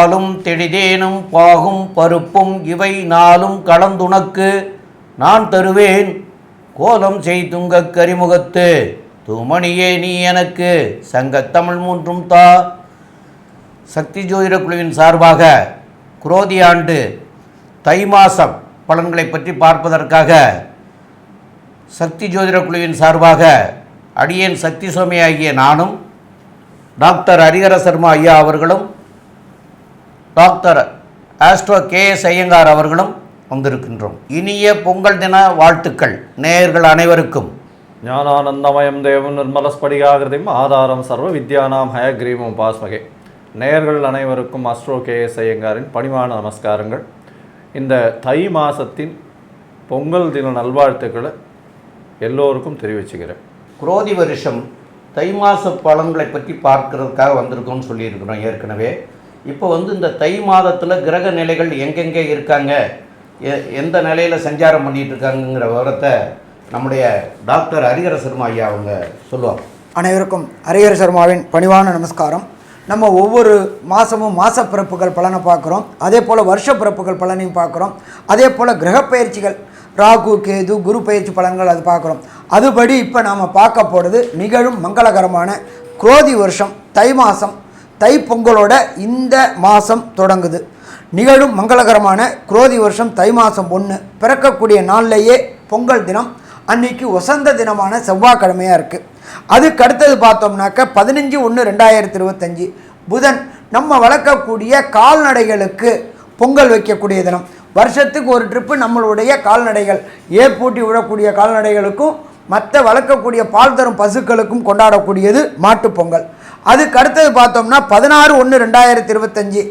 பாலும் தெளிதேனும் பாகும் பருப்பும் இவை நாளும் கலந்துனக்கு நான் தருவேன். கோலம் செய்துங்கக் கரிமுகத்து. தூமணியே நீ எனக்கு. சங்கத்தமிழ் மூன்றும் தா. சக்தி ஜோதிட குழுவின் சார்பாக குரோதி ஆண்டு தை மாசம் பலன்களை பற்றி பார்ப்பதற்காக சக்தி ஜோதிட குழுவின் சார்பாக அடியேன் சக்தி சுவாமி ஆகிய நானும் டாக்டர் ஹரிஹர சர்மா ஐயா அவர்களும் doctor astro K S Iyengar அவர்களும் வந்திருக்கின்றோம். இனிய பொங்கல் தின வாழ்த்துக்கள். நேயர்கள் அனைவருக்கும். ஞானானந்தமயம் தேவம் நிர்மலஸ்படிகாகிருதிம் ஆதாரம் சர்வ வித்யானாம் ஹயக்ரீவம் பாஸ்மகே நேயர்கள் அனைவருக்கும் அஸ்ட்ரோ கே எஸ் ஐயங்காரின் பணிவான நமஸ்காரங்கள். இந்த தை மாசத்தின் பொங்கல் தின நல்வாழ்த்துக்களை எல்லோருக்கும் தெரிவிச்சுக்கிறேன். குரோதி வருஷம் தை மாச பலன்களை பற்றி பார்க்கறதுக்காக வந்திருக்கோம்னு சொல்லியிருக்கிறோம் ஏற்கனவே. இப்போ வந்து இந்த தை மாதத்தில் கிரக நிலைகள் எங்கெங்கே இருக்காங்க? எ- எந்த நிலையில் சஞ்சாரம் பண்ணிகிட்டு இருக்காங்கங்கிற விவரத்தை நம்முடைய டாக்டர் ஹரிஹர சர்மா ஐயா அவங்க சொல்லுவாங்க. அனைவருக்கும் ஹரிஹர சர்மாவின் பணிவான நமஸ்காரம். நம்ம ஒவ்வொரு மாதமும் மாச பிறப்புகள் பலனை பார்க்குறோம். அதே போல் வருஷ பிறப்புகள் பலனையும் பார்க்குறோம். அதே போல் கிரகப்பயிற்சிகள் ராகு கேது குரு பயிற்சி பலன்கள் அது பார்க்குறோம். அதுபடி இப்போ நாம் பார்க்க போகிறது நிகழும் மங்களகரமான குரோதி வருஷம் தை மாதம் தை பொங்கலோட இந்த மாதம் தொடங்குது. நிகழும் மங்களகரமான குரோதி வருஷம் தை மாதம் ஒன்று பிறக்கக்கூடிய நாள்லேயே பொங்கல் தினம் அன்னைக்கு வசந்த தினமான செவ்வாய்க்கிழமையாக இருக்குது அதுக்கு அடுத்தது பார்த்தோம்னாக்க பதினஞ்சு ஒன்று ரெண்டாயிரத்தி இருபத்தஞ்சி. புதன் நம்ம வளர்க்கக்கூடிய கால்நடைகளுக்கு பொங்கல் வைக்கக்கூடிய தினம். வருஷத்துக்கு ஒரு ட்ரிப்பு நம்மளுடைய கால்நடைகள். ஏர் பூட்டி விடக்கூடிய கால்நடைகளுக்கும் மற்ற வளர்க்கக்கூடிய பால் தரும் பசுக்களுக்கும் கொண்டாடக்கூடியது மாட்டுப்பொங்கல் அதுக்கு அடுத்தது பார்த்தோம்னா பதினாறு ஒன்று ரெண்டாயிரத்தி இருபத்தஞ்சி.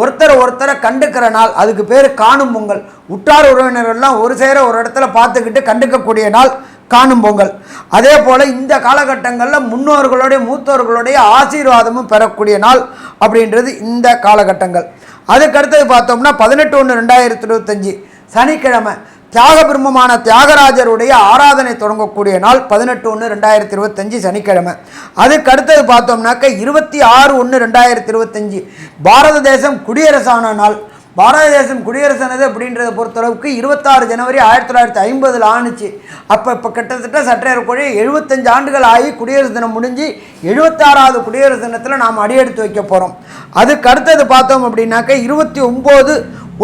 ஒருத்தரை ஒருத்தரை கண்டுக்கிற நாள் அதுக்கு பேர் காணும் பொங்கல். உற்றார் உறவினர்கள்லாம் ஒரு சேர ஒரு இடத்துல பார்த்துக்கிட்டு கண்டுக்கக்கூடிய நாள் காணும் பொங்கல். அதே போல் இந்த காலகட்டங்களில் முன்னோர்களுடைய மூத்தோர்களுடைய ஆசீர்வாதமும் பெறக்கூடிய நாள் அப்படின்றது இந்த காலகட்டங்கள். அதுக்கடுத்தது பார்த்தோம்னா பதினெட்டு ஒன்று ரெண்டாயிரத்தி இருபத்தஞ்சி. சனிக்கிழமை தியாக பிரம்மமான தியாகராஜருடைய ஆராதனை தொடங்கக்கூடிய நாள் பதினெட்டு ஒன்று ரெண்டாயிரத்தி இருபத்தஞ்சி சனிக்கிழமை. அதுக்கு அடுத்தது பார்த்தோம்னாக்க இருபத்தி ஆறு ஒன்று ரெண்டாயிரத்தி இருபத்தஞ்சி. பாரத தேசம் குடியரசான நாள். பாரத தேசம் குடியரசானது அப்படின்றத பொறுத்தளவுக்கு இருபத்தாறு ஜனவரி ஆயிரத்தி தொள்ளாயிரத்தி ஐம்பதில் ஆணுச்சு. அப்போ இப்போ கிட்டத்தட்ட சற்றேறக்குறைய எழுபத்தஞ்சு ஆண்டுகள் ஆகி குடியரசு தினம் முடிஞ்சு எழுபத்தாறாவது குடியரசு தினத்தில் நாம் அடியெடுத்து வைக்க போகிறோம் அதுக்கு அடுத்தது பார்த்தோம் அப்படின்னாக்க இருபத்தி ஒம்பது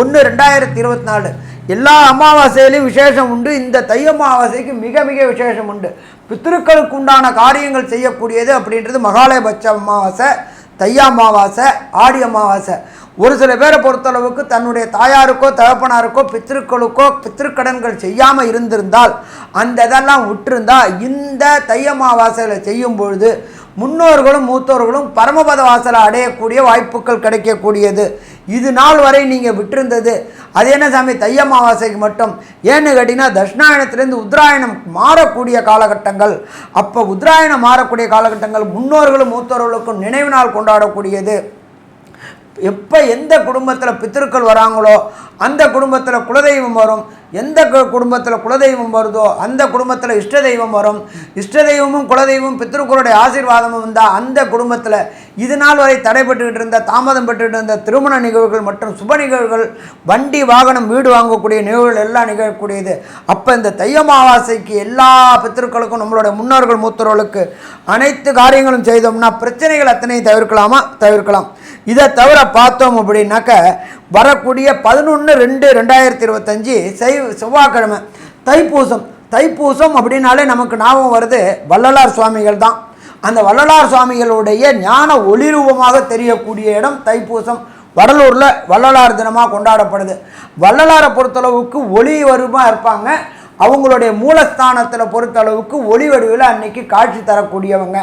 ஒன்று ரெண்டாயிரத்தி இருபத்தி நாலு. எல்லா அமாவாசையிலையும் விசேஷம் உண்டு. இந்த தை அமாவாசைக்கு மிக மிக விசேஷம் உண்டு. பித்திருக்களுக்கு உண்டான காரியங்கள் செய்யக்கூடியது அப்படின்றது மகாலயபட்ச அமாவாசை தை அமாவாசை ஆடி அமாவாசை. ஒரு சில பேரை பொறுத்தளவுக்கு தன்னுடைய தாயாருக்கோ தகப்பனாருக்கோ பித்திருக்களுக்கோ பித்திருக்கடன்கள் செய்யாமல் இருந்திருந்தால் அந்த இதெல்லாம் விட்டிருந்தா இந்த தை அமாவாசையில் செய்யும் பொழுது முன்னோர்களும் மூத்தோர்களும் பரமபத வாசலை அடையக்கூடிய வாய்ப்புகள் கிடைக்கக்கூடியது. இது நாள் வரை நீங்கள் விட்டிருந்தது. அது என்ன சாமி? தை அமாவாசைக்கு மட்டும். ஏன்னு கேட்டிங்கன்னா தட்சிணாயணத்துலேருந்து உத்தராயணம் மாறக்கூடிய காலகட்டங்கள். அப்போ உத்தராயணம் மாறக்கூடிய காலகட்டங்கள் முன்னோர்களும் மூத்தோர்களுக்கும் நினைவு நாள் கொண்டாடக்கூடியது. எப்போ எந்த குடும்பத்தில் பித்திருக்கள் வராங்களோ அந்த குடும்பத்தில் குலதெய்வம் வரும். எந்த கு- குடும்பத்தில் குலதெய்வம் வருதோ அந்த குடும்பத்தில் இஷ்ட தெய்வம் வரும். இஷ்ட தெய்வமும் குலதெய்வமும் பித்திருக்களுடைய ஆசீர்வாதமும் வந்தால் அந்த குடும்பத்தில் இது நாள் வரை தடைபட்டுக்கிட்டு இருந்த தாமதம் பெற்றுக்கிட்டு இருந்த திருமண நிகழ்வுகள் மற்றும் சுப நிகழ்வுகள் வண்டி வாகனம் வீடு வாங்கக்கூடிய நிகழ்வுகள் எல்லாம் நிகழக்கூடியது. அப்போ இந்த தைய அமாவாசைக்கு எல்லா பித்திருக்களுக்கும் நம்மளுடைய முன்னோர்கள் மூத்தோர்களுக்கு அனைத்து காரியங்களும் செய்தோம்னா பிரச்சனைகள் அத்தனையும் தவிர்க்கலாமா? தவிர்க்கலாம். இதை தவிர பார்த்தோம் அப்படின்னாக்க வரக்கூடிய பதினொன்று ரெண்டு ரெண்டாயிரத்தி இருபத்தஞ்சி செய் செவ்வாய்க்கிழமை. தைப்பூசம். தைப்பூசம் அப்படின்னாலே நமக்கு ஞாபகம் வருது வள்ளலார் சுவாமிகள் தான். அந்த வள்ளலார் சுவாமிகளுடைய ஞான ஒளிரூபமாக தெரியக்கூடிய இடம் தைப்பூசம். வடலூரில் வள்ளலார் தினமாக கொண்டாடப்படுது. வள்ளலாரை பொறுத்தளவுக்கு ஒளி வருமா இருப்பாங்க. அவங்களுடைய மூலஸ்தானத்தில் பொறுத்தளவுக்கு ஒளி வடிவில் அன்னைக்கு காட்சி தரக்கூடியவங்க.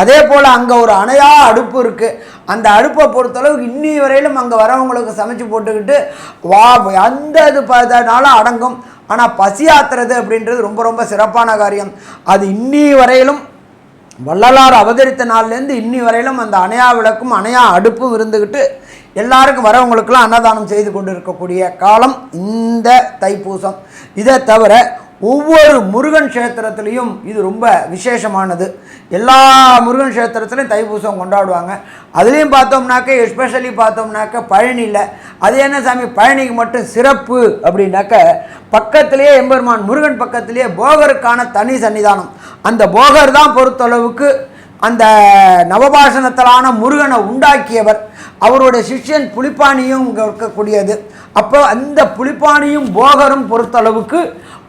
அதே போல் அங்கே ஒரு அணையா அடுப்பு இருக்குது அந்த அடுப்பை பொறுத்தளவுக்கு இன்னி வரையிலும் அங்கே வரவங்களுக்கு சமைச்சு போட்டுக்கிட்டு வா அந்த இது பதனால அடங்கும். ஆனால் பசியாத்துறது அப்படின்றது ரொம்ப ரொம்ப சிறப்பான காரியம். அது இன்னி வரையிலும் வள்ளலார் அவதரித்த நாள்லேருந்து இன்னி வரையிலும் அந்த அணையா விளக்கும் அணையா அடுப்பும் இருந்துக்கிட்டு எல்லாருக்கும் வரவங்களுக்கெல்லாம் அன்னதானம் செய்து கொண்டு இருக்கக்கூடிய காலம் இந்த தைப்பூசம். இதை தவிர ஒவ்வொரு முருகன் கஷேத்திரத்துலேயும் இது ரொம்ப விசேஷமானது. எல்லா முருகன் கஷேத்திரத்துலையும் தைப்பூசம் கொண்டாடுவாங்க. அதுலேயும் பார்த்தோம்னாக்க எஸ்பெஷலி பார்த்தோம்னாக்க பழனியில். அது என்ன சாமி? பழனிக்கு மட்டும் சிறப்பு அப்படின்னாக்க பக்கத்திலேயே எம்பெருமான் முருகன் பக்கத்திலேயே போகருக்கான தனி சன்னிதானம். அந்த போகர் தான் பொறுத்தளவுக்கு அந்த நவபாஷணத்திலான முருகனை உண்டாக்கியவர். அவருடைய சிஷ்யன் புலிப்பாணியும் இங்கே இருக்கக்கூடியது. அப்போ அந்த புலிப்பாணியும் போகரும் பொறுத்தளவுக்கு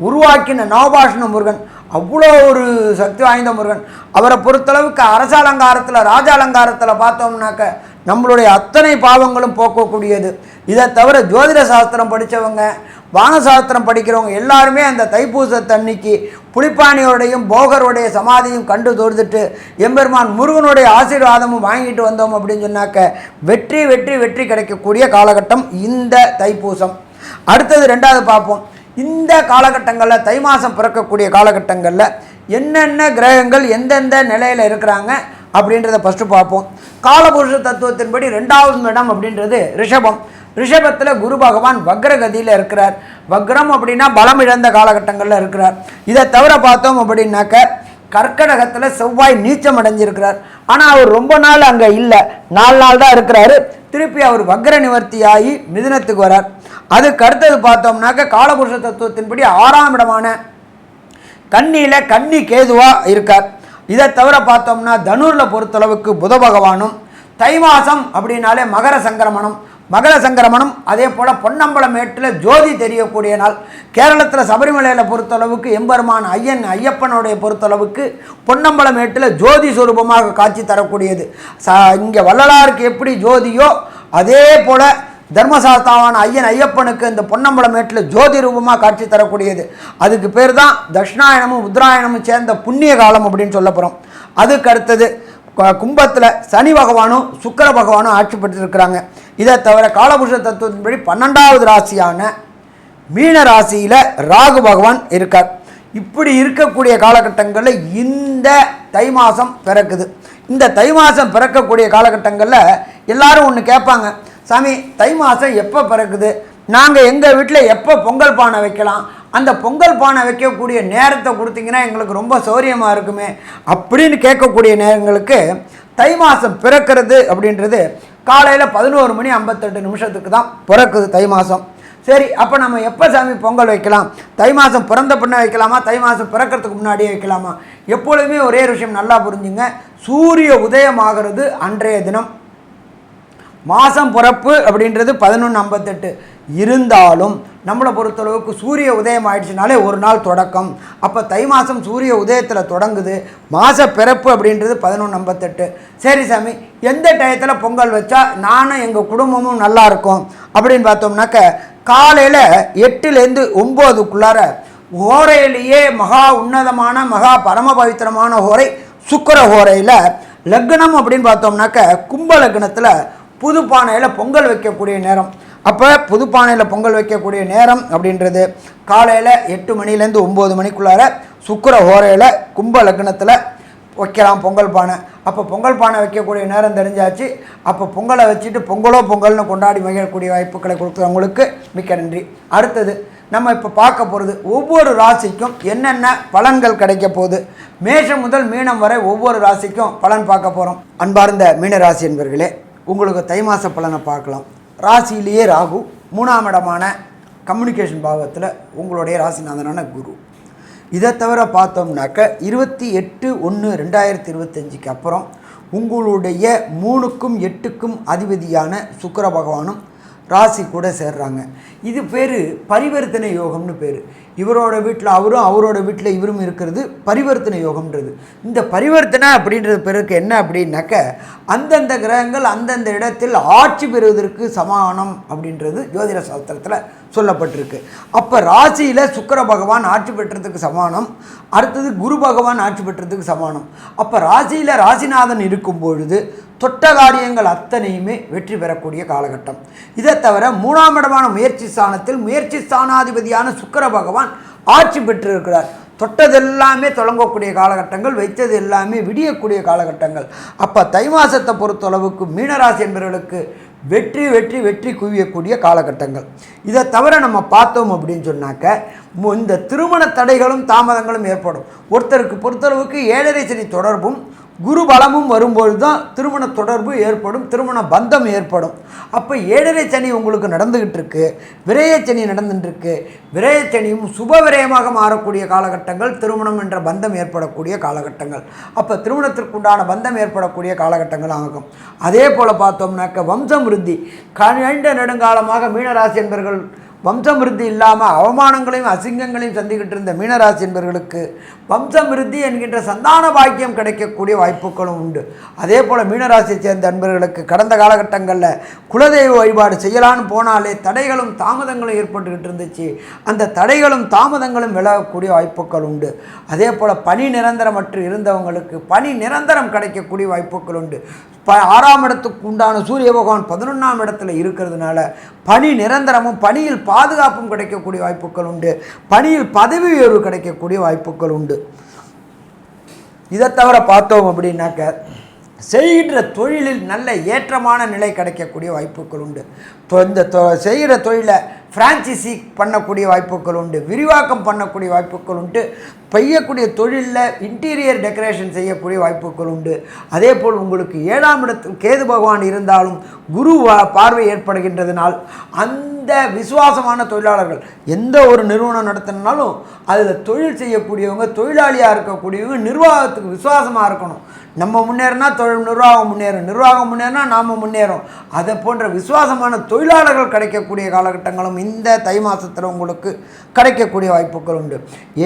உருவாக்கின நவபாஷண முருகன். அவ்வளோ ஒரு சக்தி வாய்ந்த முருகன். அவரை பொறுத்தளவுக்கு அரச அலங்காரத்தில் ராஜ அலங்காரத்தில் பார்த்தோம்னாக்க நம்மளுடைய அத்தனை பாவங்களும் போக்கக்கூடியது. இதை தவிர ஜோதிட சாஸ்திரம் படித்தவங்க வானசாஸ்திரம் படிக்கிறவங்க எல்லாருமே அந்த தைப்பூசத்தன்னைக்கு புலிப்பாணியோடையும் போகருடைய சமாதியும் கண்டு தொழுதுட்டு எம்பெருமான் முருகனுடைய ஆசீர்வாதமும் வாங்கிட்டு வந்தோம் அப்படின்னு சொன்னாக்க வெற்றி வெற்றி வெற்றி கிடைக்கக்கூடிய காலகட்டம் இந்த தைப்பூசம். அடுத்தது ரெண்டாவது பார்ப்போம். இந்த காலகட்டங்களில் தை மாதம் பிறக்கக்கூடிய காலகட்டங்களில் என்னென்ன கிரகங்கள் எந்தெந்த நிலையில் இருக்கிறாங்க அப்படின்றத ஃபஸ்ட்டு பார்ப்போம். காலபுருஷ தத்துவத்தின்படி ரெண்டாவது இடம் அப்படின்றது ரிஷபம். ரிஷபத்தில் குரு பகவான் வக்ரகதியில் இருக்கிறார். வக்ரம் அப்படின்னா பலம் இழந்த காலகட்டங்களில் இருக்கிறார். இதை தவிர பார்த்தோம் அப்படின்னாக்க கர்க்கடகத்தில் செவ்வாய் நீச்சம் அடைஞ்சிருக்கிறார். ஆனால் அவர் ரொம்ப நாள் அங்கே இல்லை. நாலு நாள் தான் இருக்கிறாரு. திருப்பி அவர் வக்ர நிவர்த்தியாகி மிதினத்துக்கு வரார். அதுக்கு அடுத்தது பார்த்தோம்னாக்க காலபுருஷ தத்துவத்தின்படி ஆறாம் இடமான கண்ணியில் கன்னி கேதுவாக இருக்கார். இதை தவிர பார்த்தோம்னா தனுரில் பொறுத்தளவுக்கு புத பகவானும் தை மாதம் அப்படின்னாலே மகர சங்கரமணம். மகள சங்கரமணம் அதே போல் பொன்னம்பலமேட்டில் ஜோதி தெரியக்கூடிய நாள். கேரளத்தில் சபரிமலையில் பொறுத்தளவுக்கு எம்பெருமான் ஐயன் ஐயப்பனுடைய பொறுத்தளவுக்கு பொன்னம்பலம் மேட்டில் ஜோதி சுரூபமாக காட்சி தரக்கூடியது. ச இங்கே வள்ளலாருக்கு எப்படி ஜோதியோ அதே போல் தர்மசாஸ்தாவான ஐயன் ஐயப்பனுக்கு இந்த பொன்னம்பலம் மேட்டில் ஜோதி ரூபமாக காட்சி தரக்கூடியது. அதுக்கு பேர் தான் தட்சிணாயனமும் உத்ராயணமும் சேர்ந்த புண்ணிய காலம் அப்படின்னு சொல்ல போகிறோம் அதுக்கு அடுத்தது கும்பத்தில் சனி பகவானும் சுக்கர பகவானும் ஆட்சி பெற்றிருக்கிறாங்க. இதை தவிர காலபுருஷ தத்துவத்தின்படி பன்னெண்டாவது ராசியான மீன ராசியில் ராகு பகவான் இருக்கார். இப்படி இருக்கக்கூடிய காலகட்டங்களில் இந்த தை மாதம் பிறக்குது. இந்த தை மாதம் பிறக்கக்கூடிய காலகட்டங்களில் எல்லாரும் ஒன்று கேட்பாங்க சாமி தை மாதம் எப்போ பிறக்குது? நாங்கள் எங்கள் வீட்டில் எப்போ பொங்கல் பானை வைக்கலாம்? அந்த பொங்கல் பானை வைக்கக்கூடிய நேரத்தை கொடுத்தீங்கன்னா எங்களுக்கு ரொம்ப சௌரியமாக இருக்குமே. அப்படின்னு கேட்கக்கூடிய நேரங்களுக்கு தை மாதம் பிறக்கிறது அப்படின்றது காலையில் பதினோரு மணி ஐம்பத்தெட்டு நிமிஷத்துக்கு தான் பிறக்குது தை மாதம் சரி அப்போ நம்ம எப்போ சாமி பொங்கல் வைக்கலாம்? தை மாதம் பிறந்த பின்ன வைக்கலாமா? தை மாதம் பிறக்கிறதுக்கு முன்னாடியே வைக்கலாமா? எப்பொழுதுமே ஒரே விஷயம் நல்லா புரிஞ்சுங்க. சூரிய உதயமாகிறது அன்றைய தினம். மாதம் பிறப்பு அப்படின்றது பதினொன்று ஐம்பத்தெட்டு. இருந்தாலும் நம்மளை பொறுத்தளவுக்கு சூரிய உதயம் ஆயிடுச்சுனாலே ஒரு நாள் தொடக்கம். அப்போ தை மாதம் சூரிய உதயத்தில் தொடங்குது. மாத பிறப்பு அப்படின்றது பதினொன்று ஐம்பத்தெட்டு. சரி சாமி எந்த டயத்தில் பொங்கல் வச்சா நானும் எங்கள் குடும்பமும் நல்லா இருக்கும்? அப்படின்னு பார்த்தோம்னாக்க காலையில் எட்டுலேருந்து ஒம்போதுக்குள்ளார ஹோரையிலேயே மகா உன்னதமான மகா பரம பவித்திரமான ஹோரை சுக்கர ஹோரையில் லக்னம் அப்படின்னு பார்த்தோம்னாக்க கும்ப லக்னத்தில் புது பானையில் பொங்கல் வைக்கக்கூடிய நேரம். அப்போ புது பானையில் பொங்கல் வைக்கக்கூடிய நேரம் அப்படின்றது காலையில் எட்டு மணிலேருந்து ஒம்பது மணிக்குள்ளார சுக்கிர ஹோரையில் கும்ப லக்னத்தில் வைக்கலாம் பொங்கல் பானை. அப்போ பொங்கல் பானை வைக்கக்கூடிய நேரம் தெரிஞ்சாச்சு. அப்போ பொங்கலை வச்சுட்டு பொங்கலோ பொங்கல்னு கொண்டாடி மகிழக்கூடிய வாய்ப்புகளை கொடுக்குறவங்களுக்கு மிக்க நன்றி. அடுத்தது நம்ம இப்போ பார்க்க போகிறது ஒவ்வொரு ராசிக்கும் என்னென்ன பலன்கள் கிடைக்க போகுது? மேஷம் முதல் மீனம் வரை ஒவ்வொரு ராசிக்கும் பலன் பார்க்க போகிறோம் அன்பார்ந்த மீன ராசி என்பர்களே உங்களுக்கு தை மாத பலனை பார்க்கலாம். ராசியிலேயே ராகு மூணாம் இடமான கம்யூனிகேஷன் பாவத்தில் உங்களுடைய ராசிநாதனான குரு. இதை தவிர பார்த்தோம்னாக்க இருபத்தி எட்டு ஒன்று ரெண்டாயிரத்தி இருபத்தஞ்சிக்கு அப்புறம் உங்களுடைய மூணுக்கும் எட்டுக்கும் அதிபதியான சுக்கர பகவானும் ராசி கூட சேர்றாங்க. இது பேர் பரிவர்த்தனை யோகம்னு பேர். இவரோட வீட்டில் அவரும் அவரோட வீட்டில் இவரும் இருக்கிறது பரிவர்த்தனை யோகம்ன்றது. இந்த பரிவர்த்தனை அப்படின்றது பிறகு என்ன அப்படின்னாக்க அந்தந்த கிரகங்கள் அந்தந்த இடத்தில் ஆட்சி பெறுவதற்கு சமானம் அப்படின்றது ஜோதிட சாஸ்திரத்தில் சொல்லப்பட்டிருக்கு. அப்போ ராசியில் சுக்கிர பகவான் ஆட்சி பெற்றதுக்கு சமானம் அடுத்தது குரு பகவான் ஆட்சி பெற்றதுக்கு சமானம். அப்போ ராசியில் ராசிநாதன் இருக்கும் பொழுது தொட்ட காரியங்கள் அத்தனையுமே வெற்றி பெறக்கூடிய காலகட்டம். இதை தவிர மூணாம் இடமான முயற்சி ஸ்தானத்தில் முயற்சி ஸ்தானாதிபதியான சுக்கர பகவான் ஆட்சி பெற்றிருக்கிறார். தொட்டதெல்லாமே தொடங்கக்கூடிய காலகட்டங்கள் வைத்தது எல்லாமே விடியக்கூடிய காலகட்டங்கள். அப்போ தை மாசத்தை பொறுத்தளவுக்கு மீனராசி என்பவர்களுக்கு வெற்றி வெற்றி வெற்றி குவியக்கூடிய காலகட்டங்கள். இதை தவிர நம்ம பார்த்தோம் அப்படின்னு சொன்னாக்க மு- இந்த திருமண தடைகளும் தாமதங்களும் ஏற்படும். ஒருத்தருக்கு பொறுத்தளவுக்கு ஏழரை சனி தொடர்பும் குரு பலமும் வரும்பொழுது தான் திருமண தொடர்பு ஏற்படும் திருமண பந்தம் ஏற்படும். அப்போ ஏழரை சனி உங்களுக்கு நடந்துக்கிட்டு இருக்கு விரய சனி நடந்துட்டு விரய சனியும் சுப விரயமாக மாறக்கூடிய காலகட்டங்கள் திருமணம் என்ற பந்தம் ஏற்படக்கூடிய காலகட்டங்கள். அப்போ திருமணத்திற்குண்டான பந்தம் ஏற்படக்கூடிய காலகட்டங்கள் ஆகும். அதே போல் பார்த்தோம்னாக்க வம்சம் விருத்தி கண்ட நெடுங்காலமாக மீனராசி என்பர்கள் வம்சமிருத்தி இல்லாமல் அவமானங்களையும் அசிங்கங்களையும் சந்திக்கிட்டு இருந்த மீனராசி என்பவர்களுக்கு வம்சமிருத்தி என்கின்ற சந்தான பாக்கியம் கிடைக்கக்கூடிய வாய்ப்புகளும் உண்டு. அதே போல் மீனராசியை சேர்ந்த அன்பர்களுக்கு கடந்த காலகட்டங்களில் குலதெய்வ வழிபாடு செய்யலான்னு போனாலே தடைகளும் தாமதங்களும் ஏற்பட்டுக்கிட்டு இருந்துச்சு. அந்த தடைகளும் தாமதங்களும் விலகக்கூடிய வாய்ப்புகள் உண்டு. அதே போல் பணி நிரந்தரமற்று இருந்தவங்களுக்கு பணி நிரந்தரம் கிடைக்கக்கூடிய வாய்ப்புகள் உண்டு. ப ஆறாம் இடத்துக்கு உண்டான சூரிய பகவான் பதினொன்றாம் இடத்துல இருக்கிறதுனால பணி நிரந்தரமும் பணியில் பாதுகாப்பும் கிடைக்கக்கூடிய வாய்ப்புகள் உண்டு. பணியில் பதவி உயர்வு கிடைக்கக்கூடிய வாய்ப்புகள் உண்டு. இதை தவிர பார்த்தோம் அப்படின்னாக்க செய்கின்ற தொழிலில் நல்ல ஏற்றமான நிலை கிடைக்கக்கூடிய வாய்ப்புகள் உண்டு. இந்த தொ- செய்கிற தொழிலை ஃப்ரான்ச்சைசி பண்ணக்கூடிய வாய்ப்புகள் உண்டு விரிவாக்கம் பண்ணக்கூடிய வாய்ப்புகள் உண்டு பெய்யக்கூடிய தொழிலில் இன்டீரியர் டெக்கரேஷன் செய்யக்கூடிய வாய்ப்புகள் உண்டு. அதே போல் உங்களுக்கு ஏழாம் இடத்தில் கேது பகவான் இருந்தாலும் குரு வா- பார்வை ஏற்படுகின்றதுனால் அந்த இந்த விசுவாசமான தொழிலாளர்கள் எந்த ஒரு நிறுவனம் நடத்தினாலும் அதில் தொழில் செய்யக்கூடியவங்க தொழிலாளியாக இருக்கக்கூடியவங்க நிர்வாகத்துக்கு விசுவாசமாக இருக்கணும். நம்ம முன்னேறினா தொழில் நிர்வாகம் முன்னேறும் நிர்வாகம் முன்னேறினா நாம் முன்னேறும். அதை போன்ற விசுவாசமான தொழிலாளர்கள் கிடைக்கக்கூடிய காலகட்டங்களும் இந்த தை மாதத்தில் உங்களுக்கு கிடைக்கக்கூடிய வாய்ப்புகள் உண்டு.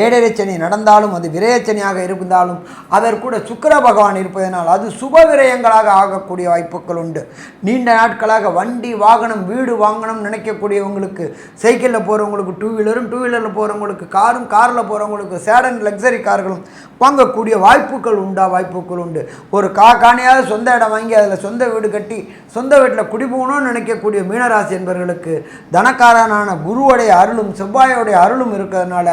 ஏழரை சனி நடந்தாலும் அது விரயச்சனியாக இருந்தாலும் அதற்கூட சுக்கிர பகவான் இருப்பதனால் அது சுப விரயங்களாக ஆகக்கூடிய வாய்ப்புகள் உண்டு. நீண்ட நாட்களாக வண்டி வாகனம் வீடு வாங்கணும் போகக்கூடியவங்களுக்கு சைக்கிளில் போகிறவங்களுக்கு டூ வீலரும் டூ வீலரில் போகிறவங்களுக்கு காரும் காரில் போகிறவங்களுக்கு சேடன் லக்ஸரி கார்களும் வாங்கக்கூடிய வாய்ப்புகள் உண்டா? வாய்ப்புகள் உண்டு. ஒரு கா காணியாவது சொந்த இடம் வாங்கி அதில் சொந்த வீடு கட்டி சொந்த வீட்டில் குடிபோகணும்னு நினைக்கக்கூடிய மீனராசி என்பவர்களுக்கு தனக்காரனான குருவுடைய அருளும் செவ்வாயோடைய அருளும் இருக்கிறதுனால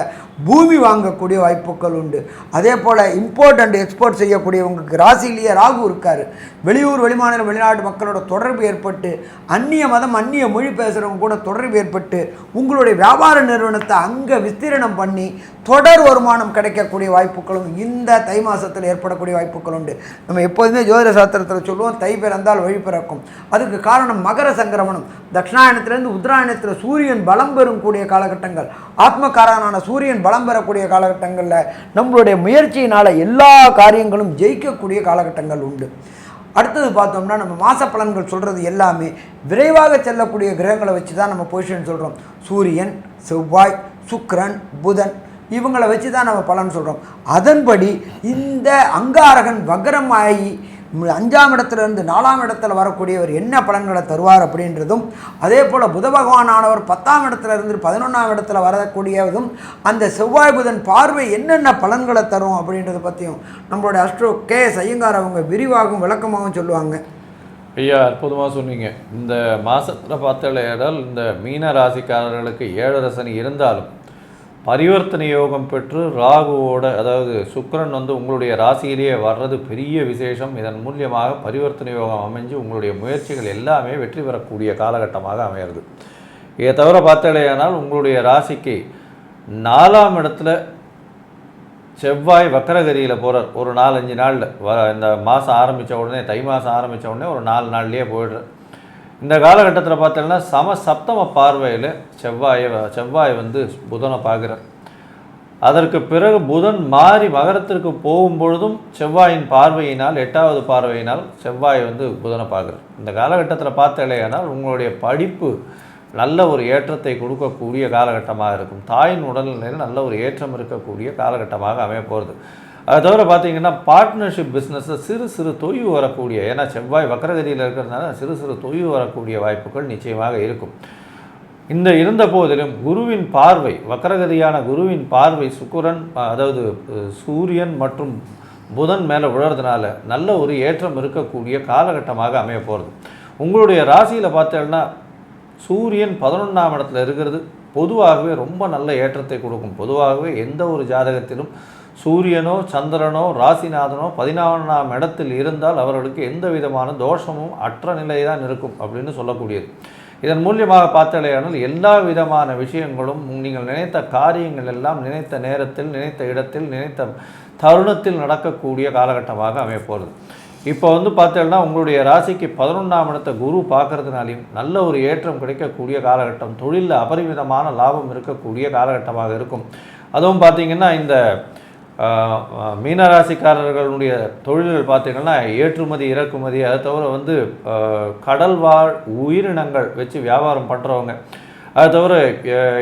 பூமி வாங்கக்கூடிய வாய்ப்புகள் உண்டு. அதே போல் இம்போர்ட் அண்ட் எக்ஸ்போர்ட் செய்யக்கூடியவங்களுக்கு ராசிலேயே ராகு இருக்கார். வெளியூர் வெளிமாநில வெளிநாட்டு மக்களோட தொடர்பு ஏற்பட்டு அந்நிய மதம் அந்நிய மொழி பேசுகிறவங்க கூட தொடர்பு ஏற்பட்டு உங்களுடைய வியாபார நிறுவனத்தை அங்கே விஸ்தீரணம் பண்ணி தொடர் வருமானம் கிடைக்கக்கூடிய வாய்ப்புகளும் இந்த தை மாதத்தில் ஏற்படக்கூடிய வாய்ப்புகள் உண்டு. நம்ம எப்போதுமே ஜோதிட சாஸ்திரத்தில் சொல்லுவோம் தை பிறந்தால் வழி பிறக்கும். அதுக்கு காரணம் மகர சங்கிரமணம். தட்சிணாயனத்திலேருந்து உத்தராயணத்தில் சூரியன் பலம் பெறும் கூடிய காலகட்டங்கள். ஆத்மகாரனான சூரியன் பலம் பெறக்கூடிய காலகட்டங்களில் நம்மளுடைய முயற்சியினால் எல்லா காரியங்களும் ஜெயிக்கக்கூடிய காலகட்டங்கள் உண்டு. அடுத்தது பார்த்தோம்னா நம்ம மாச பலன்கள் சொல்கிறது எல்லாமே விரைவாக செல்லக்கூடிய கிரகங்களை வச்சு தான் நம்ம பொசிஷன் சொல்கிறோம் சூரியன் செவ்வாய் சுக்கரன் புதன் இவங்களை வச்சு தான் நம்ம பலன் சொல்கிறோம் அதன்படி இந்த அங்காரகன் வக்ரம் ஆகி அஞ்சாம் இடத்துல இருந்து நாலாம் இடத்துல வரக்கூடியவர் என்ன பலன்களை தருவார் அப்படின்றதும் அதே போல் புத பகவானானவர் பத்தாம் இடத்துல இருந்து பதினொன்றாம் இடத்துல வரக்கூடியதும் அந்த செவ்வாய் புதன் பார்வை என்னென்ன பலன்களை தரும் அப்படின்றத பற்றியும் நம்மளோட அஸ்ட்ரோ கே சையங்கார் ஐயங்கார் அவங்க விரிவாகவும் விளக்கமாகவும் சொல்லுவாங்க. ஐயா அற்புதமாக சொன்னீங்க. இந்த மாதத்தில் பார்த்தால் இந்த மீன ராசிக்காரர்களுக்கு ஏழரை இருந்தாலும் பரிவர்த்தனை யோகம் பெற்று ராகுவோட அதாவது சுக்கிரன் வந்து உங்களுடைய ராசியிலேயே வர்றது பெரிய விசேஷம். இதன் மூலியமாக பரிவர்த்தனை யோகம் அமைஞ்சு உங்களுடைய முயற்சிகள் எல்லாமே வெற்றி பெறக்கூடிய காலகட்டமாக அமையிறது. இதை தவிர பார்த்தாலேயானால் உங்களுடைய ராசிக்கு நாலாம் இடத்துல செவ்வாய் வக்கரகரியில் போகிறார் ஒரு நாலஞ்சு நாளில். வ இந்த மாதம் ஆரம்பித்த உடனே தை மாதம் ஆரம்பித்த உடனே ஒரு நாலு நாள்லேயே போயிடுற இந்த காலகட்டத்தில் பார்த்தீங்கன்னா சம சப்தம பார்வையில் செவ்வாயை செவ்வாய் வந்து புதனை பார்க்குறார். அதற்கு பிறகு புதன் மாறி மகரத்திற்கு போகும்பொழுதும் செவ்வாயின் பார்வையினால் எட்டாவது பார்வையினால் செவ்வாய் வந்து புதனை பார்க்குறார். இந்த காலகட்டத்தில் பார்த்தலையானால் உங்களுடைய படிப்பு நல்ல ஒரு ஏற்றத்தை கொடுக்கக்கூடிய காலகட்டமாக இருக்கும். தாயின் உடல்நிலையில் நல்ல ஒரு ஏற்றம் இருக்கக்கூடிய காலகட்டமாக அமைய போகிறது அது தவிர பார்த்தீங்கன்னா பார்ட்னர்ஷிப் பிஸ்னஸில் சிறு சிறு தொய்வு வரக்கூடிய ஏன்னா செவ்வாய் வக்கரகதியில் இருக்கிறதுனால சிறு சிறு தொய்வு வரக்கூடிய வாய்ப்புகள் நிச்சயமாக இருக்கும். இந்த இருந்த போதிலும் குருவின் பார்வை வக்கரகதியான குருவின் பார்வை சுக்குரன் அதாவது சூரியன் மற்றும் புதன் மேலே விழுறதுனால நல்ல ஒரு ஏற்றம் இருக்கக்கூடிய காலகட்டமாக அமைய போகிறது உங்களுடைய ராசியில் பார்த்தேன்னா சூரியன் பதினொன்றாம் இடத்துல இருக்கிறது. பொதுவாகவே ரொம்ப நல்ல ஏற்றத்தை கொடுக்கும். பொதுவாகவே எந்த ஒரு ஜாதகத்திலும் சூரியனோ சந்திரனோ ராசிநாதனோ பதினாறாம் இடத்தில் இருந்தால் அவர்களுக்கு எந்த விதமான தோஷமும் அற்ற நிலை தான் இருக்கும் அப்படின்னு சொல்லக்கூடியது. இதன் மூலியமாக பார்த்தாலேயானால் எல்லா விதமான விஷயங்களும் நீங்கள் நினைத்த காரியங்கள் எல்லாம் நினைத்த நேரத்தில் நினைத்த இடத்தில் நினைத்த தருணத்தில் நடக்கக்கூடிய காலகட்டமாக அமையப்போகிறது இப்போ வந்து பார்த்தீங்கன்னா உங்களுடைய ராசிக்கு பதினொன்றாம் இடத்தை குரு பார்க்கறதுனாலையும் நல்ல ஒரு ஏற்றம் கிடைக்கக்கூடிய காலகட்டம் தொழிலில் அபரிமிதமான லாபம் இருக்கக்கூடிய காலகட்டமாக இருக்கும். அதுவும் பார்த்தீங்கன்னா இந்த மீனராசிக்காரர்களுடைய தொழில்கள் பார்த்தீங்கன்னா ஏற்றுமதி இறக்குமதி அதை தவிர வந்து கடல்வாழ் உயிரினங்கள் வச்சு வியாபாரம் பண்ணுறவங்க அது தவிர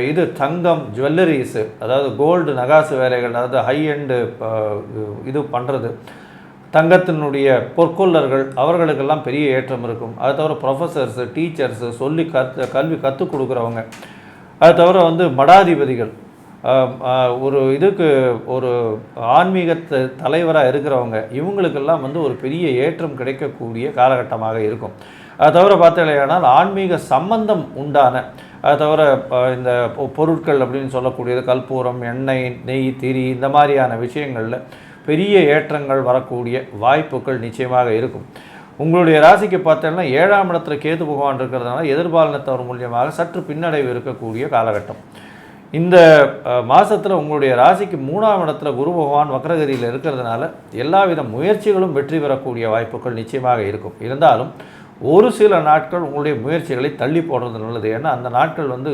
இது தங்கம் ஜுவல்லரிஸு அதாவது கோல்டு நகாசு வேலைகள் அதாவது ஹை எண்டு இது பண்ணுறது தங்கத்தினுடைய பொற்கொள்ளர்கள் அவர்களுக்கெல்லாம் பெரிய ஏற்றம் இருக்கும். அது தவிர ப்ரொஃபஸர்ஸு டீச்சர்ஸு சொல்லி கற்று கல்வி கற்றுக் கொடுக்குறவங்க. அது தவிர வந்து மடாதிபதிகள் ஒரு இதுக்கு ஒரு ஆன்மீக த- தலைவராக இருக்கிறவங்க இவங்களுக்கெல்லாம் வந்து ஒரு பெரிய ஏற்றம் கிடைக்கக்கூடிய காலகட்டமாக இருக்கும். அது தவிர பார்த்தீங்கன்னா ஆன்மீக சம்பந்தம் உண்டான அது தவிர இந்த பொ- பொருட்கள் அப்படின்னு சொல்லக்கூடியது கற்பூரம் எண்ணெய் நெய் திரி இந்த மாதிரியான விஷயங்களில் பெரிய ஏற்றங்கள் வரக்கூடிய வாய்ப்புகள் நிச்சயமாக இருக்கும். உங்களுடைய ராசிக்கு பார்த்தீங்கன்னா ஏழாம் இடத்துல கேது பகவான் இருக்கிறதுனால எதிர்பாலனத்தவர் மூலியமாக சற்று பின்னடைவு இருக்கக்கூடிய காலகட்டம். இந்த மாதத்தில் உங்களுடைய ராசிக்கு மூணாம் இடத்துல குரு பகவான் வக்ரகதியில் இருக்கிறதுனால எல்லாவித முயற்சிகளும் வெற்றி பெறக்கூடிய வாய்ப்புகள் நிச்சயமாக இருக்கும். இருந்தாலும் ஒரு சில நாட்கள் உங்களுடைய முயற்சிகளை தள்ளி போடுறது நல்லது. ஏன்னா அந்த நாட்கள் வந்து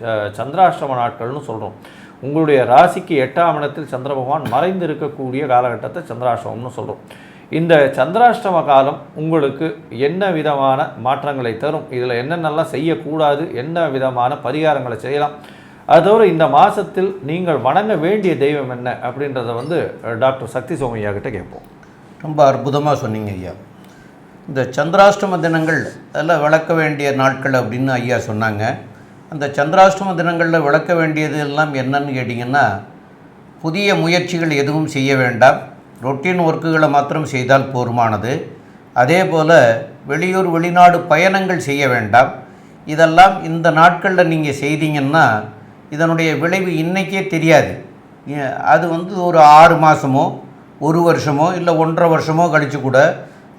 ச- சந்திராஷ்டம நாட்கள்னு சொல்கிறோம் உங்களுடைய ராசிக்கு எட்டாம் இடத்தில் சந்திர பகவான் மறைந்து இருக்கக்கூடிய காலகட்டத்தை சந்திராஷ்டமம்னு சொல்கிறோம் இந்த சந்திராஷ்டம காலம் உங்களுக்கு என்ன விதமான மாற்றங்களை தரும்? இதில் என்னென்னலாம் செய்யக்கூடாது? என்ன விதமான பரிகாரங்களை செய்யலாம்? அது தவிர இந்த மாதத்தில் நீங்கள் வணங்க வேண்டிய தெய்வம் என்ன அப்படின்றத வந்து டாக்டர் சக்தி சோமையா கிட்ட கேட்போம். ரொம்ப அற்புதமாக சொன்னீங்க ஐயா. இந்த சந்திராஷ்டம தினங்கள் அதெல்லாம் விளக்க வேண்டிய நாட்கள் அப்படின்னு ஐயா சொன்னாங்க. அந்த சந்திராஷ்டம தினங்களில் விளக்க வேண்டியது எல்லாம் என்னன்னு கேட்டிங்கன்னா புதிய முயற்சிகள் எதுவும் செய்ய வேண்டாம். ரொட்டீன் ஒர்க்குகளை மாத்திரம் செய்தால் போருமானது அதே போல் வெளியூர் வெளிநாடு பயணங்கள் செய்ய வேண்டாம். இதெல்லாம் இந்த நாட்களில் நீங்கள் செய்தீங்கன்னா இதனுடைய விளைவு இன்றைக்கே தெரியாது. அது வந்து ஒரு ஆறு மாதமோ ஒரு வருஷமோ இல்லை ஒன்றரை வருஷமோ கழித்து கூட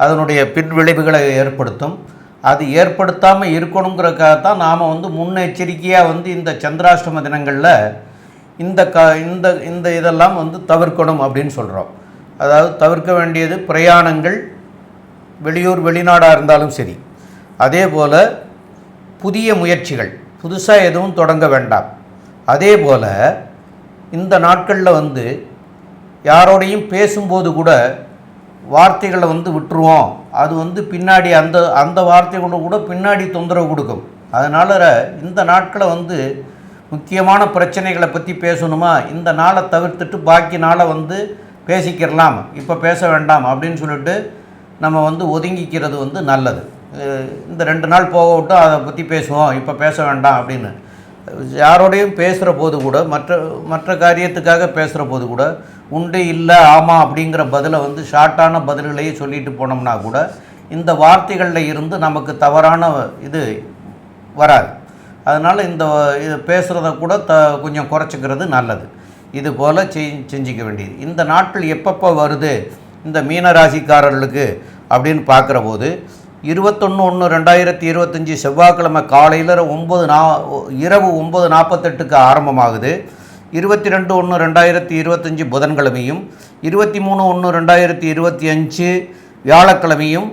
அதனுடைய பின் விளைவுகளை ஏற்படுத்தும். அது ஏற்படுத்தாமல் இருக்கணுங்கிறதுக்காக தான் நாம் வந்து முன்னெச்சரிக்கையாக வந்து இந்த சந்திராஷ்டம தினங்களில் இந்த க இந்த இந்த இதெல்லாம் வந்து தவிர்க்கணும் அப்படின்னு சொல்கிறோம் அதாவது தவிர்க்க வேண்டியது பிரயாணங்கள் வெளியூர் வெளிநாடாக இருந்தாலும் சரி. அதே போல் புதிய முயற்சிகள் புதுசாக எதுவும் தொடங்க வேண்டாம். அதே போல் இந்த நாட்களில் வந்து யாரோடையும் பேசும்போது கூட வார்த்தைகளை வந்து விட்டுருவோம். அது வந்து பின்னாடி அந்த அந்த வார்த்தைகளோட கூட பின்னாடி தொந்தரவு கொடுக்கும். அதனால் இந்த நாட்களை வந்து முக்கியமான பிரச்சனைகளை பற்றி பேசணுமா? இந்த நாளை தவிர்த்துட்டு பாக்கி நாளை வந்து பேசிக்கிறலாம் இப்போ பேச வேண்டாம் அப்படின்னு சொல்லிட்டு நம்ம வந்து ஒதுங்கிக்கிறது வந்து நல்லது. இந்த ரெண்டு நாள் போக விட்டு அதை பற்றி பேசுவோம். இப்போ பேச வேண்டாம் அப்படின்னு. யாரோடையும் பேசுகிற போது கூட மற்ற மற்ற காரியத்துக்காக பேசுகிற போது கூட உண்டு இல்லை ஆமாம் அப்படிங்கிற பதிலை வந்து ஷார்ட்டான பதில்களையே சொல்லிட்டு போனோம்னா கூட இந்த வார்த்தைகளில் இருந்து நமக்கு தவறான இது வராது. அதனால் இந்த இது பேசுகிறத கூட த கொஞ்சம் குறைச்சிக்கிறது நல்லது. இது போல் செஞ்சிக்க வேண்டியது. இந்த நாட்கள் எப்பப்போ வருது இந்த மீனராசிக்காரர்களுக்கு அப்படின்னு பார்க்குற போது இருபத்தொன்று ஒன்று ரெண்டாயிரத்தி இருபத்தஞ்சி செவ்வாய்க்கிழமை காலையில் ஒம்பது நா இரவு ஒம்பது நாற்பத்தெட்டுக்கு ஆரம்பமாகுது. இருபத்தி ரெண்டு ஒன்று ரெண்டாயிரத்தி இருபத்தஞ்சி புதன்கிழமையும் இருபத்தி மூணு ஒன்று ரெண்டாயிரத்தி இருபத்தி அஞ்சு வியாழக்கிழமையும்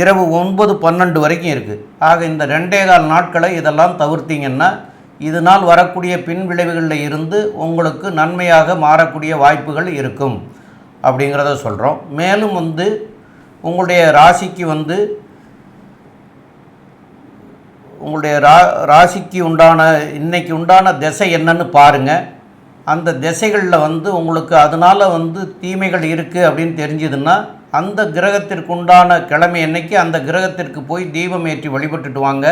இரவு ஒன்பது பன்னெண்டு வரைக்கும் இருக்குது ஆக இந்த ரெண்டே கால் நாட்களை இதெல்லாம் தவிர்த்தீங்கன்னா இதனால் வரக்கூடிய பின் விளைவுகளில் இருந்து உங்களுக்கு நன்மையாக மாறக்கூடிய வாய்ப்புகள் இருக்கும். அப்படிங்கிறத சொல்கிறோம் மேலும் வந்து உங்களுடைய ராசிக்கு வந்து உங்களுடைய ரா ராசிக்கு உண்டான இன்னைக்கு உண்டான திசை என்னன்னு பாருங்கள் அந்த திசைகளில் வந்து உங்களுக்கு அதனால் வந்து தீமைகள் இருக்குது அப்படின்னு தெரிஞ்சதுன்னா அந்த கிரகத்திற்கு உண்டான கிழமை அன்னைக்கு அந்த கிரகத்திற்கு போய் தீபம் ஏற்றி வழிபட்டுட்டு வாங்க.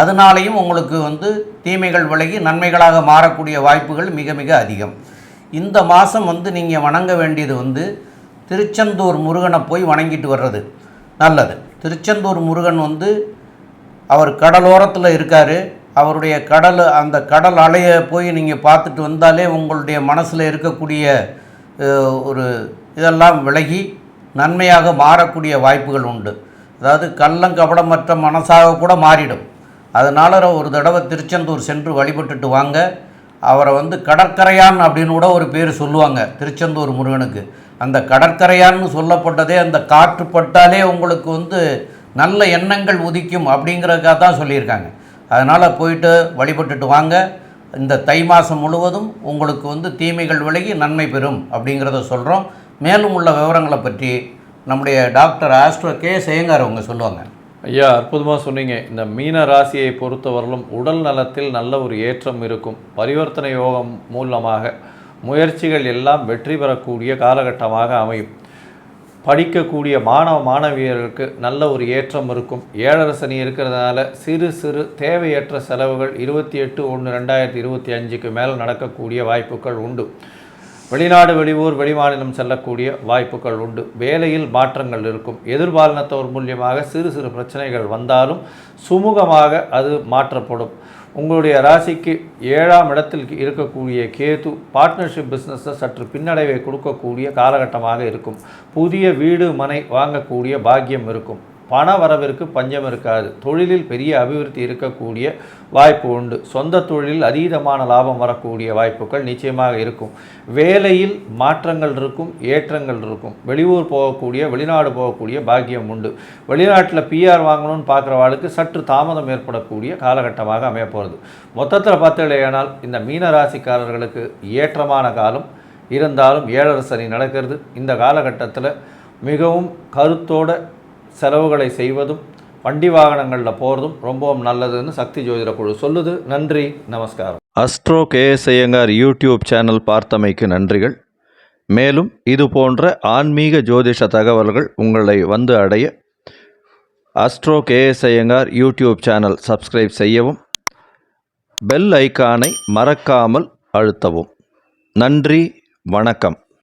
அதனாலையும் உங்களுக்கு வந்து தீமைகள் விலகி நன்மைகளாக மாறக்கூடிய வாய்ப்புகள் மிக மிக அதிகம். இந்த மாதம் வந்து நீங்கள் வணங்க வேண்டியது வந்து திருச்செந்தூர் முருகனை போய் வணங்கிட்டு வர்றது நல்லது. திருச்செந்தூர் முருகன் வந்து அவர் கடலோரத்தில் இருக்கார். அவருடைய கடல் அந்த கடல் அலையை போய் நீங்கள் பார்த்துட்டு வந்தாலே உங்களுடைய மனசில் இருக்கக்கூடிய ஒரு இதெல்லாம் விலகி நன்மையாக மாறக்கூடிய வாய்ப்புகள் உண்டு. அதாவது கள்ளங்கபடமற்ற மனசாக கூட மாறிடும். அதனால் ஒரு தடவை திருச்செந்தூர் சென்று வழிபட்டுட்டு வாங்க. அவரை வந்து கடற்கரையான் அப்படின்னு கூட ஒரு பேர் சொல்லுவாங்க திருச்செந்தூர் முருகனுக்கு. அந்த கடற்கரையான்னு சொல்லப்பட்டதே அந்த காற்று பட்டாலே உங்களுக்கு வந்து நல்ல எண்ணங்கள் உதிக்கும் அப்படிங்கிறதுக்காக தான் சொல்லியிருக்காங்க. அதனால் போயிட்டு வழிபட்டுட்டு வாங்க. இந்த தை மாதம் முழுவதும் உங்களுக்கு வந்து தீமைகள் விலகி நன்மை பெறும் அப்படிங்கிறத சொல்கிறோம் மேலும் உள்ள விவரங்களை பற்றி நம்முடைய டாக்டர் ஆஸ்ட்ரோ கே சேங்கார் அவங்க சொல்லுவாங்க. ஐயா அற்புதமாக சொன்னீங்க. இந்த மீன ராசியை பொறுத்தவரையிலும் உடல் நலத்தில் நல்ல ஒரு ஏற்றம் இருக்கும். பரிவர்த்தனை யோகம் மூலமாக முயற்சிகள் எல்லாம் வெற்றி பெறக்கூடிய காலகட்டமாக அமையும். படிக்கக்கூடிய மாணவ மாணவியர்களுக்கு நல்ல ஒரு ஏற்றம் இருக்கும். ஏழரை சனி இருக்கிறதுனால சிறு சிறு தேவையற்ற செலவுகள் இருபத்தி எட்டு ஒன்று ரெண்டாயிரத்தி இருபத்தி அஞ்சுக்கு மேலே நடக்கக்கூடிய வாய்ப்புகள் உண்டு. வெளிநாடு வெளியூர் வெளிமாநிலம் செல்லக்கூடிய வாய்ப்புகள் உண்டு. வேலையில் மாற்றங்கள் இருக்கும். எதிர்பாலினத்தவர் மூலியமாக சிறு சிறு பிரச்சனைகள் வந்தாலும் சுமூகமாக அது மாற்றப்படும். உங்களுடைய ராசிக்கு ஏழாம் இடத்தில் இருக்கக்கூடிய கேது பார்ட்னர்ஷிப் பிஸ்னஸை சற்று பின்னடைவை கொடுக்கக்கூடிய காலகட்டமாக இருக்கும். புதிய வீடு மனை வாங்கக்கூடிய பாக்கியம் இருக்கும். பண வரவிற்கு பஞ்சம் இருக்காது. தொழிலில் பெரிய அபிவிருத்தி இருக்கக்கூடிய வாய்ப்பு உண்டு. சொந்த தொழிலில் அதீதமான லாபம் வரக்கூடிய வாய்ப்புகள் நிச்சயமாக இருக்கும். வேலையில் மாற்றங்கள் இருக்கும் ஏற்றங்கள் இருக்கும். வெளியூர் போகக்கூடிய வெளிநாடு போகக்கூடிய பாக்கியம் உண்டு. வெளிநாட்டில் பிஆர் வாங்கணும்னு பார்க்குறவாளுக்கு சற்று தாமதம் ஏற்படக்கூடிய காலகட்டமாக அமைய போகிறது மொத்தத்தில் பார்த்தீங்களேயானால் இந்த மீன ராசிக்காரர்களுக்கு ஏற்றமான காலம் இருந்தாலும் ஏழரசனி நடக்கிறது. இந்த காலகட்டத்தில் மிகவும் கருத்தோட செலவுகளை செய்வதும் வண்டி வாகனங்களில் போகிறதும் ரொம்பவும் நல்லதுன்னு சக்தி ஜோதிட குழு சொல்லுது. நன்றி நமஸ்காரம். Astro K S Iyengar YouTube channel பார்த்தமைக்கு நன்றிகள். மேலும் இது போன்ற ஆன்மீக ஜோதிஷ தகவல்கள் உங்களை வந்து அடைய astro K S Iyengar YouTube channel subscribe செய்யவும் பெல் ஐகானை மறக்காமல் அழுத்தவும். நன்றி வணக்கம்.